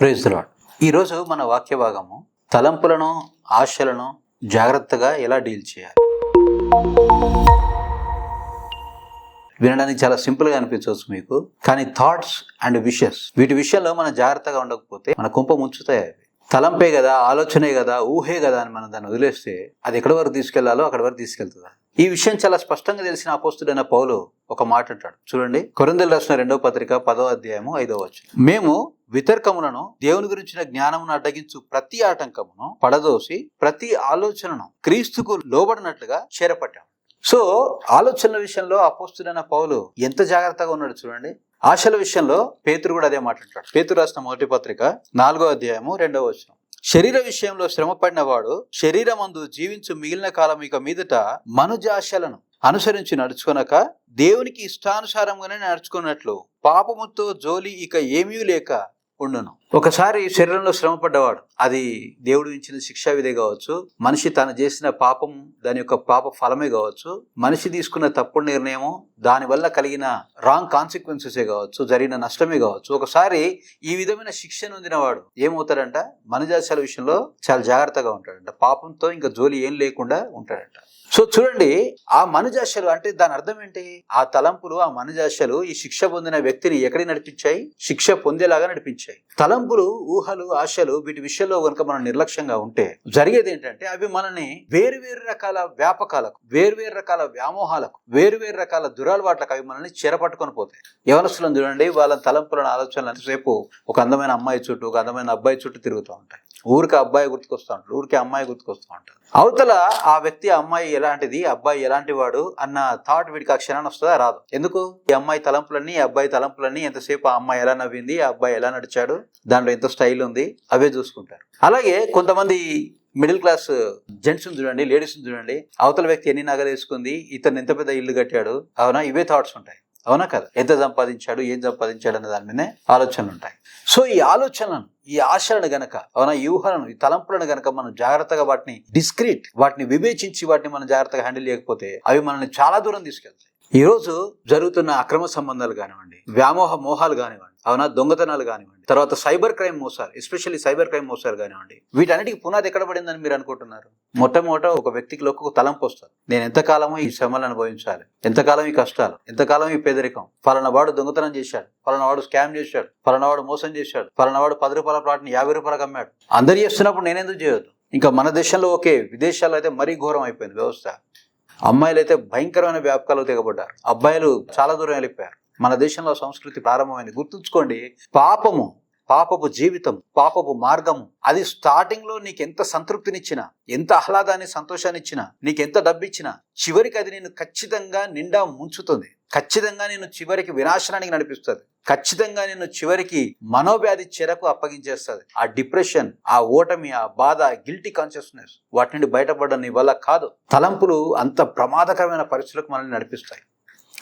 Praise ఈరోజు మన వాక్య భాగము తలంపులను ఆశలను జాగ్రత్తగా ఎలా డీల్ చేయాలి? వినడానికి చాలా సింపుల్గా అనిపించవచ్చు మీకు కానీ థాట్స్ అండ్ విషెస్ వీటి విషయంలో మనం జాగ్రత్తగా ఉండకపోతే మన కుంప ముంచుతాయి అవి. తలంపే కదా ఆలోచనే కదా ఊహే కదా అని మనం దాన్ని వదిలేస్తే అది ఎక్కడి వరకు తీసుకెళ్ళాలో అక్కడి వరకు తీసుకెళ్తుందా. ఈ విషయం చాలా స్పష్టంగా తెలిసిన అపోస్తుడైన పౌలు ఒక మాట అంటాడు. చూడండి కొరందలు రాసిన రెండవ పత్రిక పదో అధ్యాయము ఐదవ వచ్చు మేము వితర్కములను దేవుని గురించిన జ్ఞానమును అడ్డగించు ప్రతి ఆటంకమును పడదోసి ప్రతి ఆలోచనను క్రీస్తుకు లోబడినట్లుగా చేరపట్టాం. సో ఆలోచనల విషయంలో అపోస్తుడైన పౌలు ఎంత జాగ్రత్తగా ఉన్నాడు చూడండి. ఆశల విషయంలో పేతురు కూడా అదే మాట్లాడతాడు పేతురు రాసిన మొదటి పత్రిక నాలుగో అధ్యాయము రెండవ వచనం. శరీర విషయంలో శ్రమ పడినవాడు శరీరమందు జీవించు మిగిలిన కాలం ఇక మీదట మనుజాశలను అనుసరించి నడుచుకొనక దేవునికి ఇష్టానుసారంగానే నడుచుకున్నట్లు పాపముతో జోలి ఇక ఏమీ లేక ఉండును. ఒకసారి శరీరంలో శ్రమ పడ్డవాడు అది దేవుడు ఇచ్చిన శిక్షా విధే కావచ్చు మనిషి తను చేసిన పాపం దాని యొక్క పాప ఫలమే కావచ్చు మనిషి తీసుకున్న తప్పుడు నిర్ణయము దానివల్ల కలిగిన రాంగ్ కాన్సిక్వెన్సెసే కావచ్చు జరిగిన నష్టమే కావచ్చు. ఒకసారి ఈ విధమైన శిక్షను నొందినవాడు ఏమవుతాడంట? మనజాశాల విషయంలో చాలా జాగ్రత్తగా ఉంటాడంట. పాపంతో ఇంకా జోలి ఏం లేకుండా ఉంటాడంట. సో చూడండి ఆ మనుజాశలు అంటే దాని అర్థం ఏంటి? ఆ తలంపులు ఆ మనుజాశలు ఈ శిక్ష పొందిన వ్యక్తిని ఎక్కడికి నడిపించాయి? శిక్ష పొందేలాగా నడిపించాయి. తలంపులు ఊహలు ఆశలు వీటి విషయంలో కనుక మనం నిర్లక్ష్యంగా ఉంటే జరిగేది ఏంటంటే అవి మనని వేరు వేరు రకాల వ్యాపకాలకు వేరు వేరు రకాల వ్యామోహాలకు వేరు వేరు రకాల దురలవాట్లకు అవి మనల్ని చేరపట్టుకొని పోతాయి. యవనస్తులను చూడండి వాళ్ళ తలంపులను ఆలోచనలు ఎంతసేపు ఒక అందమైన అమ్మాయి చుట్టూ ఒక అందమైన అబ్బాయి చుట్టూ తిరుగుతూ ఉంటాయి. ఊరికి అబ్బాయి గుర్తుకొస్తూ ఉంటాడు ఊరికి అమ్మాయి గుర్తుకొస్తూ ఉంటాడు. అవతల ఆ వ్యక్తి ఆ అమ్మాయి ఎలాంటిది? అబ్బాయి ఎలాంటి వాడు? అన్న థాట్ వీడికి ఆ క్షణాన్ని వస్తుందా? రాదు. ఎందుకు? ఈ అమ్మాయి తలంపులన్నీ ఈ అబ్బాయి తలంపులన్నీ ఎంతసేపు ఆ అమ్మాయి ఎలా నవ్వింది ఆ అబ్బాయి ఎలా నడిచాడు దాంట్లో ఎంత స్టైల్ ఉంది అవే చూసుకుంటారు. అలాగే కొంతమంది మిడిల్ క్లాస్ జెంట్స్ని చూడండి లేడీస్ని చూడండి అవతల వ్యక్తి ఎన్ని నగలు వేసుకుంది ఇతను ఎంత పెద్ద ఇల్లు కట్టాడు అవునా? ఇవే థాట్స్ ఉంటాయి. అవునా కదా? ఎంత సంపాదించాడు ఏం సంపాదించాడు అనే దాని మీదనే ఆలోచనలు ఉంటాయి. సో ఈ ఆలోచనలను ఈ ఆశలను గనక అవునా ఈ ఊహలను ఈ తలంపులను గనక మనం జాగ్రత్తగా వాటిని డిస్క్రీట్ వాటిని వివేచించి వాటిని మనం జాగ్రత్తగా హ్యాండిల్ చేయకపోతే అవి మనల్ని చాలా దూరం తీసుకెళ్తాయి. ఈ రోజు జరుగుతున్న అక్రమ సంబంధాలు కానివ్వండి వ్యామోహ మోహాలు కానివ్వండి అవునా దొంగతనాలు కానివ్వండి తర్వాత సైబర్ క్రైమ్ మోసాలు ఎస్పెషల్లీ సైబర్ క్రైమ్ మోసాలు కానివ్వండి వీటన్నిటికి పునాది ఎక్కడ పడిందని మీరు అనుకుంటున్నారు? మొట్టమొదట ఒక వ్యక్తికి ఒక తలంపు వస్తారు నేను ఎంతకాలమో ఈ శ్రమలు అనుభవించాలి? ఎంతకాలం ఈ కష్టాలు? ఎంతకాలం ఈ పేదరికం? ఫలానా వాడు దొంగతనం చేశాడు ఫలానా వాడు స్కామ్ చేశాడు ఫలానా వాడు మోసం చేశాడు ఫలానా వాడు పది రూపాయల ప్లాట్ని యాభై రూపాయలకు అమ్మాడు. అందరు చేస్తున్నప్పుడు నేనెందుకు చేయొద్దు? ఇంకా మన దేశంలో ఓకే విదేశాల్లో అయితే మరీ ఘోరం అయిపోయింది వ్యవస్థ. అమ్మాయిలు అయితే భయంకరమైన వ్యాపకాలు తెగబడ్డారు. అబ్బాయిలు చాలా దూరం వెళ్ళిపోయారు. మన దేశంలో సంస్కృతి ప్రారంభమైంది. గుర్తుంచుకోండి పాపము పాపపు జీవితం పాపపు మార్గము అది స్టార్టింగ్లో నీకు ఎంత సంతృప్తినిచ్చినా ఎంత ఆహ్లాదాన్ని సంతోషాన్ని ఇచ్చినా నీకు ఎంత డబ్బిచ్చినా చివరికి అది నేను ఖచ్చితంగా నిండా ముంచుతుంది. ఖచ్చితంగా నేను చివరికి వినాశనానికి నడిపిస్తుంది. ఖచ్చితంగా నేను చివరికి మనోవ్యాధి చెరకు అప్పగించేస్తుంది. ఆ డిప్రెషన్ ఆ ఓటమి ఆ బాధ గిల్టీ కాన్షియస్నెస్ వాటి నుండి బయటపడడం నీ వల్ల కాదు. తలంపులు అంత ప్రమాదకరమైన పరిస్థితులకు మనల్ని నడిపిస్తాయి.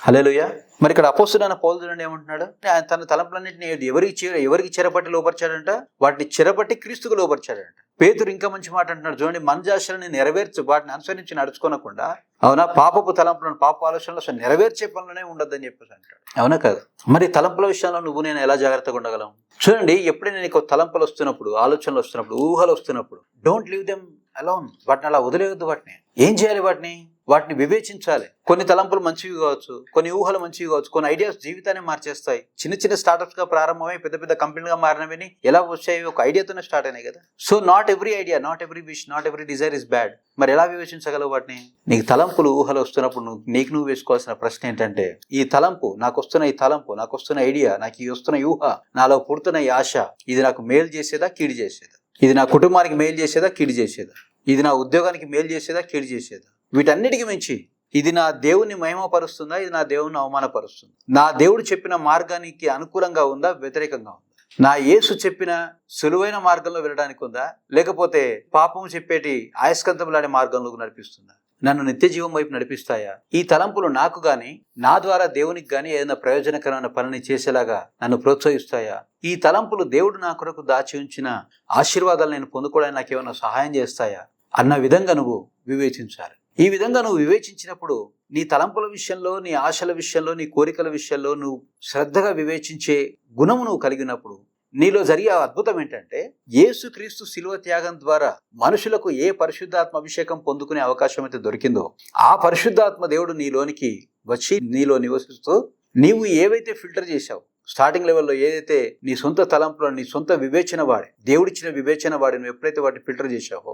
హలేలుయ మరి ఇక్కడ అపోస్తుడైన పౌలు చూడండి ఏమంటున్నాడు? ఆయన తన తలంపులన్నింటినీ ఎవరికి చీర ఎవరికి చెరపట్టి లోపరిచాడంట వాటిని చెరపట్టి క్రీస్తుకు లోపరిచాడంట పేతురు ఇంకా మంచి మాట అంటున్నాడు. చూడండి మంజాశలని నెరవేర్చు వాటిని అనుసరించి నడుచుకోనకుండా అవునా? పాపపు తలంపులను పాప ఆలోచనలు అసలు నెరవేర్చే పనులనే ఉండొద్దని చెప్పేసి అంటాడు. అవునా కాదు? మరి తలంపుల విషయంలో నువ్వు నేను ఎలా జాగ్రత్తగా ఉండగలం? చూడండి ఎప్పుడైనా నీకు తలంపులు వస్తున్నప్పుడు ఆలోచనలు వస్తున్నప్పుడు ఊహలు వస్తున్నప్పుడు డోంట్ లీవ్ దెమ్ అలౌన్ వాటిని అలా వదిలేయద్దు వాటిని. ఏం చేయాలి వాటిని? వాటిని వివేచించాలి. కొన్ని తలంపులు మంచివి కావచ్చు కొన్ని ఊహలు మంచివి కావచ్చు కొన్ని ఐడియాస్ జీవితాన్ని మార్చేస్తాయి. చిన్న చిన్న స్టార్టప్స్గా ప్రారంభమై పెద్ద పెద్ద కంపెనీలుగా మారినవి ఎలా వచ్చాయి ఒక ఐడియాతోనే స్టార్ట్ అయినాయి కదా. So not every idea not every wish not every desire is bad మరి ఎలా వివేచించగలవు వాటిని? నీకు తలంపులు ఊహలు వస్తున్నప్పుడు నువ్వు నీకు నువ్వు వేసుకోవాల్సిన ప్రశ్న ఏంటంటే ఈ తలంపు నాకు వస్తున్న ఈ తలంపు నాకు వస్తున్న ఐడియా నాకు ఈ వస్తున్న ఈ ఊహ నాలో పుడుతున్న ఈ ఆశ ఇది నాకు మేలు చేసేదా కీడు చేసేదా? ఇది నా కుటుంబానికి మేలు చేసేదా కీడు చేసేదా? ఇది నా ఉద్యోగానికి మేలు చేసేదా కీడు చేసేదా? వీటన్నిటికి మించి ఇది నా దేవుని మహిమపరుస్తుందా? ఇది నా దేవుని అవమానపరుస్తుంది? నా దేవుడు చెప్పిన మార్గానికి అనుకూలంగా ఉందా? వ్యతిరేకంగా ఉందా? నా యేసు చెప్పిన సులువైన మార్గంలో వెళ్ళడానికి ఉందా? లేకపోతే పాపం చెప్పేటి ఆయస్కంతములాడే మార్గంలోకి నడిపిస్తుందా? నన్ను నిత్య జీవం వైపు నడిపిస్తాయా? ఈ తలంపులు నాకు గాని నా ద్వారా దేవునికి గాని ఏదైనా ప్రయోజనకరమైన పనిని చేసేలాగా నన్ను ప్రోత్సహిస్తాయా? ఈ తలంపులు దేవుడు నా కొరకు దాచి ఉంచిన ఆశీర్వాదాలు నేను పొందుకోవడానికి నాకు ఏమైనా సహాయం చేస్తాయా? అన్న విధంగా నువ్వు వివేచించాలి. ఈ విధంగా నువ్వు వివేచించినప్పుడు నీ తలంపుల విషయంలో నీ ఆశల విషయంలో నీ కోరికల విషయంలో నువ్వు శ్రద్ధగా వివేచించే గుణము నువ్వు కలిగినప్పుడు నీలో జరిగే అద్భుతం ఏంటంటే యేసుక్రీస్తు శిలువ త్యాగం ద్వారా మనుషులకు ఏ పరిశుద్ధాత్మ అభిషేకం పొందుకునే అవకాశం అయితే దొరికిందో ఆ పరిశుద్ధాత్మ దేవుడు నీలోనికి వచ్చి నీలో నివసిస్తూ నీవు ఏవైతే ఫిల్టర్ చేశావు స్టార్టింగ్ లెవెల్లో ఏదైతే నీ సొంత తలంపులను నీ సొంత వివేచన వాడి దేవుడిచ్చిన వివేచన వాడి నువ్వు ఎప్పుడైతే వాటిని ఫిల్టర్ చేశావో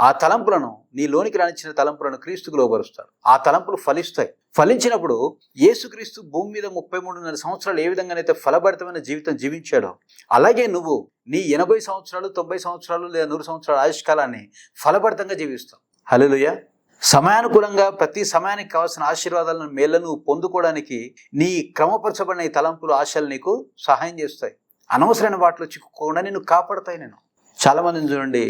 ఆ తలంపులను నీ లోనికి రానిచ్చిన తలంపులను క్రీస్తుకు లోబరుస్తాడు ఆ తలంపులు ఫలిస్తాయి. ఫలించినప్పుడు యేసుక్రీస్తు భూమి మీద ముప్పై మూడున్నర సంవత్సరాలు ఏ విధంగానైతే ఫలభరితమైన జీవితం జీవించాడో అలాగే నువ్వు నీ ఎనభై సంవత్సరాలు తొంభై సంవత్సరాలు లేదా నూరు సంవత్సరాల ఆయుష్కాలాన్ని ఫలభరితంగా జీవిస్తావు. హలోయ సమయానుకూలంగా ప్రతి సమయానికి కావాల్సిన ఆశీర్వాదాలను మేళ్ళను పొందుకోవడానికి నీ క్రమపరచబడిన ఈ తలంపులు ఆశలు నీకు సహాయం చేస్తాయి. అనవసరమైన వాటిలో చిక్కుకోకుండా నేను కాపాడతాయి నేను. చాలామందిని చూడండి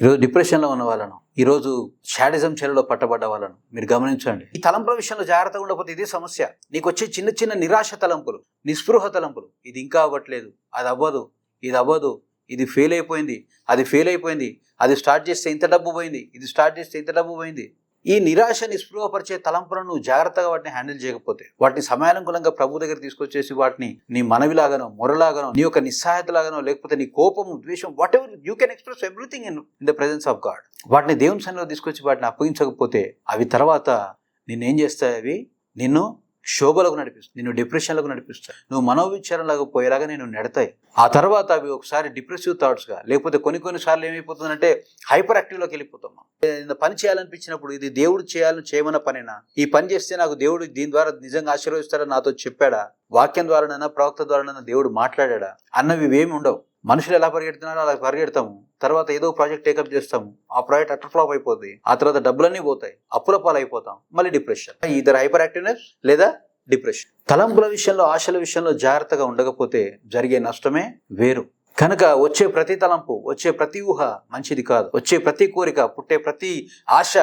ఈరోజు డిప్రెషన్లో ఉన్న వాళ్ళను ఈరోజు షాడిజం చర్యలో పట్టబడ్డ వాళ్ళను మీరు గమనించండి. ఈ తలంపుల విషయంలో జాగ్రత్తగా ఉండకపోతే ఇదే సమస్య. నీకు వచ్చే చిన్న చిన్న నిరాశ తలంపులు నిస్పృహ తలంపులు ఇది ఇంకా అవ్వట్లేదు అది అవ్వదు ఇది అవ్వదు ఇది ఫెయిల్ అయిపోయింది అది ఫెయిల్ అయిపోయింది అది స్టార్ట్ చేస్తే ఇంత డబ్బు పోయింది ఇది స్టార్ట్ చేస్తే ఇంత డబ్బు పోయింది. ఈ నిరాశ నిస్పృహపరిచే తలంపులను నువ్వు జాగ్రత్తగా వాటిని హ్యాండిల్ చేయకపోతే వాటిని సమయానుకూలంగా ప్రభు దగ్గర తీసుకొచ్చేసి వాటిని నీ మనవిలాగానో మొరలాగానో నీ యొక్క నిస్సహాయతలాగానో లేకపోతే నీ కోపము ద్వేషం whatever you can express everything in in the presence of God వాటిని దేవుని సన్నిలో తీసుకొచ్చి వాటిని అప్పగించకపోతే అవి తర్వాత నిన్నేం చేస్తాయి అవి? నిన్ను క్షోభలకు నడిపిస్తాయి నిన్ను డిప్రెషన్లకు నడిపిస్తాయి నువ్వు మనోవిచారంలాగా పోయేలాగా నేను నెడతాయి. ఆ తర్వాత అవి ఒకసారి డిప్రెసివ్ థాట్స్గా లేకపోతే కొన్ని కొన్ని సార్లు ఏమైపోతుందంటే హైపర్ యాక్టివ్లోకి వెళ్ళిపోతాం మనం. పని చేయాలనిపించినప్పుడు ఇది దేవుడు చేయాలని చేయమన్న పనేనా? ఈ పని చేస్తే నాకు దేవుడు దీని ద్వారా నిజంగా ఆశీర్వదిస్తాడని నాతో చెప్పాడా? వాక్యం ద్వారానైనా ప్రవక్త ద్వారానైనా దేవుడు మాట్లాడా అన్నవి ఇవేమి ఉండవు. మనుషులు ఎలా పరిగెడుతున్నారో అలా పరిగెడతాము. తర్వాత ఏదో ప్రాజెక్ట్ టేకప్ చేస్తాము. ఆ ప్రాజెక్ట్ అటర్ ఫ్లాప్ అయిపోతుంది ఆ తర్వాత డబ్బులన్నీ పోతాయి. అప్పుల పాలైపోతాం. మళ్ళీ డిప్రెషన్. ఇద్దరు హైపర్ యాక్టివ్నెస్ లేదా డిప్రెషన్? తలంపుల విషయంలో ఆశల విషయంలో జాగ్రత్తగా ఉండకపోతే జరిగే నష్టమే వేరు. కనుక వచ్చే ప్రతి తలంపు వచ్చే ప్రతి ఊహ మంచిది కాదు. వచ్చే ప్రతి కోరిక పుట్టే ప్రతి ఆశ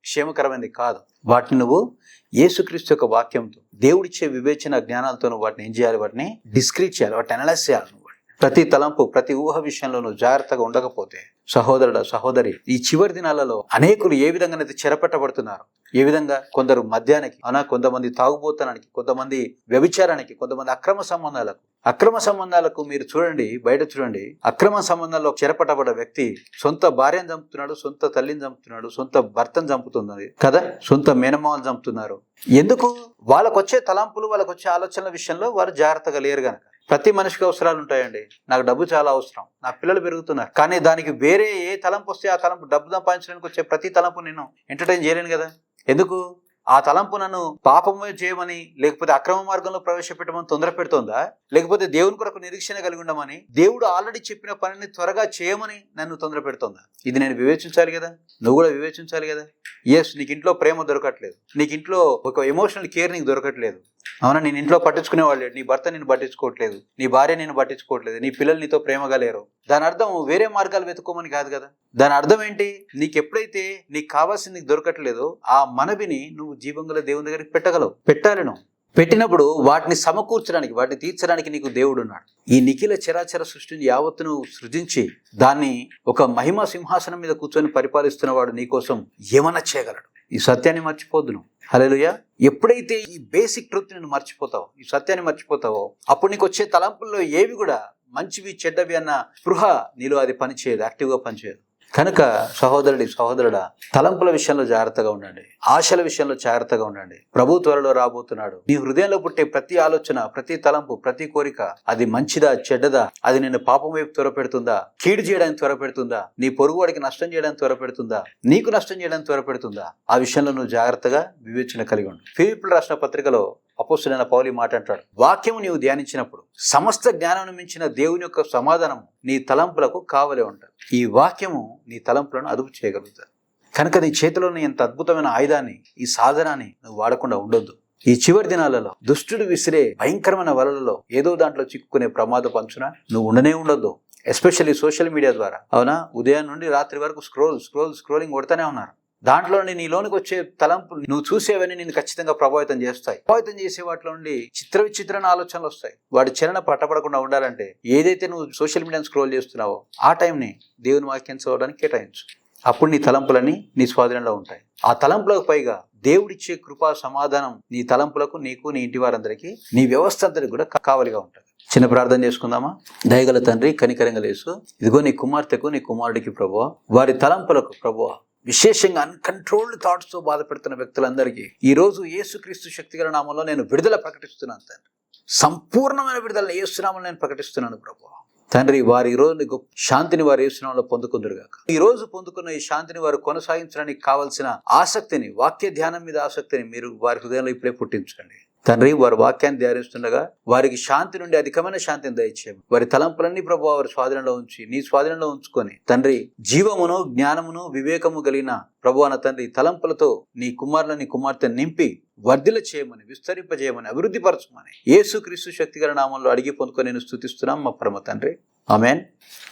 క్షేమకరమైనది కాదు. వాటిని నువ్వు యేసుక్రీస్తు యొక్క వాక్యంతో దేవుడిచ్చే వివేచన జ్ఞానాలతో వాటిని ఏం చేయాలి? వాటిని డిస్క్రీట్ చేయాలి. వాటిని అనలైజ్ చేయాలి. ప్రతి తలంపు ప్రతి ఊహ విషయంలోనూ జాగ్రత్తగా ఉండకపోతే సహోదరుడు సహోదరి ఈ చివరి దినాలలో అనేకులు ఏ విధంగానైతే చెరపట్టబడుతున్నారు ఏ విధంగా కొందరు మద్యానికి అనా కొంతమంది తాగుబోతనానికి కొంతమంది వ్యభిచారానికి కొంతమంది అక్రమ సంబంధాలకు అక్రమ సంబంధాలకు మీరు చూడండి బయట చూడండి అక్రమ సంబంధాల్లో చెరపట్టబడ్డ వ్యక్తి సొంత భార్యను చంపుతున్నాడు సొంత తల్లిని చంపుతున్నాడు సొంత భర్తను చంపుతున్నది కదా సొంత మేనమావలు చంపుతున్నారు. ఎందుకు? వాళ్ళకు వచ్చే తలంపులు వాళ్ళకొచ్చే ఆలోచనల విషయంలో వారు జాగ్రత్తగా లేరు కనుక ప్రతి మనిషికి అవసరాలు ఉంటాయండి. నాకు డబ్బు చాలా అవసరం. నా పిల్లలు పెరుగుతున్నారు. కానీ దానికి వేరే ఏ తలంపు వస్తే ఆ తలంపు డబ్బు సంపాదించడానికి వచ్చే ప్రతి తలంపు నేను ఎంటర్టైన్ చేయలేను కదా. ఎందుకు? ఆ తలంపు నన్ను పాపమే చేయమని లేకపోతే అక్రమ మార్గంలో ప్రవేశపెట్టమని తొందర పెడుతోందా? లేకపోతే దేవుని కొరకు నిరీక్షణ కలిగి ఉండమని దేవుడు ఆల్రెడీ చెప్పిన పనిని త్వరగా చేయమని నన్ను తొందర పెడుతోందా? ఇది నేను వివేచించాలి కదా? నువ్వు కూడా వివేచించాలి కదా? ఎస్ నీకు ఇంట్లో ప్రేమ దొరకట్లేదు. నీకు ఇంట్లో ఒక ఎమోషనల్ కేర్ నీకు దొరకట్లేదు. అవునా? నేను ఇంట్లో పట్టించుకునేవాళ్ళు లేడు. నీ భర్త నేను పట్టించుకోవట్లేదు. నీ భార్య నేను పట్టించుకోవట్లేదు. నీ పిల్లలు నీతో ప్రేమగా లేరు. దాని అర్థం వేరే మార్గాలు వెతుక్కోమని కాదు కదా? దాని అర్థం ఏంటి? నీకు ఎప్పుడైతే నీకు కావాల్సింది దొరకట్లేదో ఆ మనవిని నువ్వు జీవంగల దేవుని దగ్గరికి పెట్టగలవు. పెట్టాలను. పెట్టినప్పుడు వాటిని సమకూర్చడానికి వాటిని తీర్చడానికి నీకు దేవుడు ఉన్నాడు ఈ నిఖిల చరాచర సృష్టిని యావత్తును సృజించి దాన్ని ఒక మహిమ సింహాసనం మీద కూర్చొని పరిపాలిస్తున్నవాడు నీకోసం ఏమన్నా చేయగలడు. ఈ సత్యాన్ని మర్చిపోద్దు నువ్వు హల్లెలూయా. ఎప్పుడైతే ఈ బేసిక్ ట్రూత్ నేను మర్చిపోతావో ఈ సత్యాన్ని మర్చిపోతావో అప్పుడు నీకు వచ్చే తలంపుల్లో ఏవి కూడా మంచివి చెడ్డవి అన్న స్పృహ నీలో అది పనిచేయదు యాక్టివ్గా పనిచేయదు. కనుక సహోదరుడి సహోదరుడా తలంపుల విషయంలో జాగ్రత్తగా ఉండండి. ఆశల విషయంలో జాగ్రత్తగా ఉండండి. ప్రభు త్వరలో రాబోతున్నాడు. నీ హృదయంలో పుట్టే ప్రతి ఆలోచన ప్రతి తలంపు ప్రతి కోరిక అది మంచిదా చెడ్డదా అది నిన్ను పాపం వైపు త్వరపెడుతుందా కీడు చేయడానికి త్వరపెడుతుందా నీ పొరుగువాడికి నష్టం చేయడానికి త్వరపెడుతుందా నీకు నష్టం చేయడానికి త్వరపెడుతుందా ఆ విషయంలో నువ్వు జాగ్రత్తగా వివేచన కలిగి ఉండు. ఫిలిపిల్ రాసిన పత్రికలో అపోస్తుడైన పౌలి మాట అంటాడు. వాక్యము నీవు ధ్యానించినప్పుడు సమస్త జ్ఞానం మించిన దేవుని యొక్క సమాధానం నీ తలంపులకు కావలే ఉంటుంది. ఈ వాక్యము నీ తలంపులను అదుపు చేయగలుగుతుంది. కనుక నీ చేతిలోని ఎంత అద్భుతమైన ఆయుధాన్ని ఈ సాధనాన్ని నువ్వు వాడకుండా ఉండొద్దు. ఈ చివరి దినాలలో దుష్టుడు విసిరే భయంకరమైన వలలలో ఏదో దాంట్లో చిక్కుకునే ప్రమాద పంచున? నువ్వు ఉండనే ఉండొద్దు. ఎస్పెషల్లీ సోషల్ మీడియా ద్వారా. అవునా? ఉదయం నుండి రాత్రి వరకు స్క్రోల్ స్క్రోల్ స్క్రోలింగ్ కొడతానే ఉన్నారు. దాంట్లో నుండి నీలోనికి వచ్చే తలంపు నువ్వు చూసేవని నేను ఖచ్చితంగా ప్రభావితం చేస్తాయి. ప్రభావితం చేసే వాటిలో నుండి చిత్ర విచిత్రమైన ఆలోచనలు వస్తాయి. వాడి చరణ పట్టబడకుండా ఉండాలంటే ఏదైతే నువ్వు సోషల్ మీడియాను స్క్రోల్ చేస్తున్నావో ఆ టైంని దేవుని వాక్యం చదవడానికి కేటాయించు. అప్పుడు నీ తలంపులన్నీ నీ స్వాధీనంలో ఉంటాయి. ఆ తలంపులకు పైగా దేవుడిచ్చే కృపా సమాధానం నీ తలంపులకు నీకు నీ ఇంటి వారందరికీ నీ వ్యవస్థ అందరికి కూడా కావలిగా ఉంటుంది. చిన్న ప్రార్థన చేసుకుందామా? దయగల తండ్రి కనికరంగా లేసు. ఇదిగో నీ కుమార్తెకు నీ కుమారుడికి ప్రభువ వారి తలంపులకు ప్రభువ విశేషంగా అన్కంట్రోల్డ్ థాట్స్తో బాధపడుతున్న బాధపెడుతున్న వ్యక్తులందరికీ ఈరోజు యేసుక్రీస్తు శక్తిగల నామంలో నేను విడుదల ప్రకటిస్తున్నాను తండ్రి. సంపూర్ణమైన విడుదల ఏసునామని నేను ప్రకటిస్తున్నాను ప్రభు. తండ్రి వారి ఈరోజు నీకు శాంతిని వారు ఏసునామంలో పొందుకుందరుగాక. ఈ రోజు పొందుకున్న ఈ శాంతిని వారు కొనసాగించడానికి కావలసిన ఆసక్తిని వాక్య ధ్యానం మీద ఆసక్తిని మీరు వారి హృదయంలో ఇప్పుడే పుట్టించండి. తండ్రి వారి వాక్యాన్ని ధ్యానిస్తుండగా వారికి శాంతి నుండి అధికమైన శాంతిని దయచేయము వారి తలంపులన్నీ ప్రభు వారి స్వాధీనంలో ఉంచి నీ స్వాధీనంలో ఉంచుకొని. తండ్రి జీవమును జ్ఞానమును వివేకము కలిగిన ప్రభు అన్న తండ్రి తలంపులతో నీ కుమారులని కుమార్తె నింపి వర్ధిల చేయమని విస్తరింపజేయమని అభివృద్ధి పరచమని యేసు క్రీస్తు శక్తిగల నామంలో అడిగి పొందుకొని నేను స్థుతిస్తున్నాం మా పరమ తండ్రి. ఆమెన్.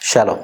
షాలో.